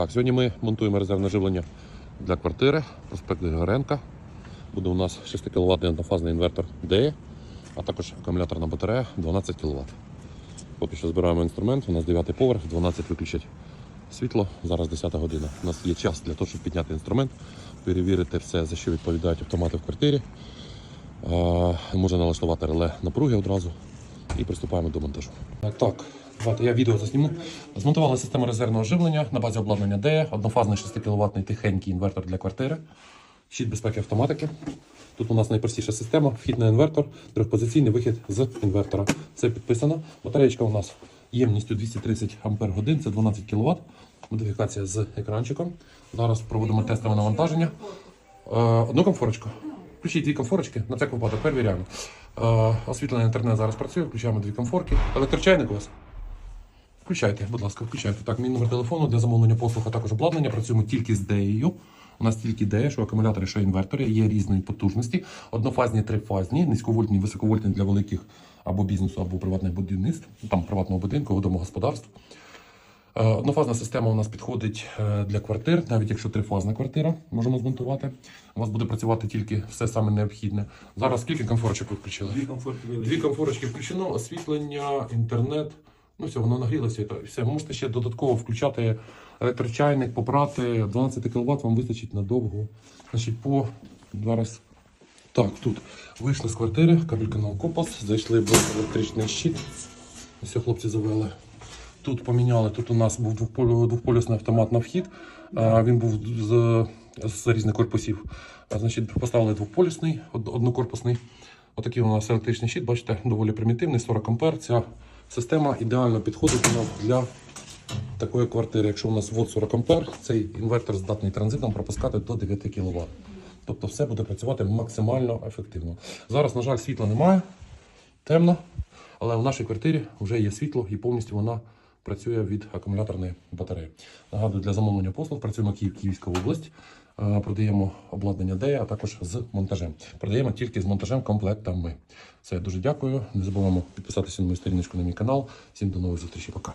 Так, сьогодні ми монтуємо резервне живлення для квартири. Проспект Григоренка. Буде у нас 6 кВт однофазний інвертор DE, а також акумуляторна батарея 12 кВт. Поки що збираємо інструмент, у нас 9 поверх, 12 виключать світло, зараз 10 година. У нас є час для того, щоб підняти інструмент, перевірити все, за що відповідають автомати в квартирі. Можна налаштувати реле напруги одразу і приступаємо до монтажу. Так, давайте я відео засніму. Змонтували систему резервного живлення на базі обладнання DE, однофазний 6 кВт тихенький інвертор для квартири, щит безпеки автоматики. Тут у нас найпростіша система, вхід на інвертор, трьохпозиційний вихід з інвертора. Все підписано. Батареєчка у нас ємністю 230 Ах, це 12 кВт. Модифікація з екранчиком. Зараз проводимо тестове навантаження. Е, Одну комфорочку. Включіть дві комфорочки, на всяк випадок перевіряємо. Е, Освітлений інтернет зараз працює, включаємо дві комфорки. Електрочайник у вас? Включайте, будь ласка, включайте. Так, мій номер телефону для замовлення послуг, а також обладнання. Працюємо тільки з DEю. У нас тільки DE, що акумулятори, що інвертори, є різної потужності. Однофазні, трифазні, низьковольтні, високовольтні для великих або бізнесу, або приватних будівництв, там приватного будинку, домогосподарств. Е, Однофазна система у нас підходить е, для квартир, навіть якщо трифазна квартира, можемо змонтувати. У вас буде працювати тільки все саме необхідне. Зараз скільки комфорочок ви включили? Дві комфортні Дві комфорочки включено, освітлення, інтернет. Ну все, воно нагрілося. і то Все, ви можете ще додатково включати електрочайник, попрати. 12 кВт вам вистачить надовго. Значить, по зараз. Так, тут вийшли з квартири, кабель канал Копас, зайшли в електричний щит. Все, хлопці завели. Тут поміняли, тут у нас був двохполюсний автомат на вхід. Він був з, з різних корпусів. Значить, поставили двохполюсний, однокорпусний. Отакий у нас електричний щит, бачите, доволі примітивний, 40 ампер. Ця система ідеально підходить у нас для такої квартири. Якщо у нас вод 40 ампер, цей інвертор здатний транзитом пропускати до 9 кВт. Тобто все буде працювати максимально ефективно. Зараз, на жаль, світла немає, темно, але в нашій квартирі вже є світло і повністю вона працює від акумуляторної батареї. Нагадую, для замовлення послуг працюємо Київ, Київська область. Е, Продаємо обладнання ДЕЯ, а також з монтажем. Продаємо тільки з монтажем комплектами. Все, дуже дякую. Не забуваємо підписатися на мою сторіночку на мій канал. Всім до нових зустрічей. Пока.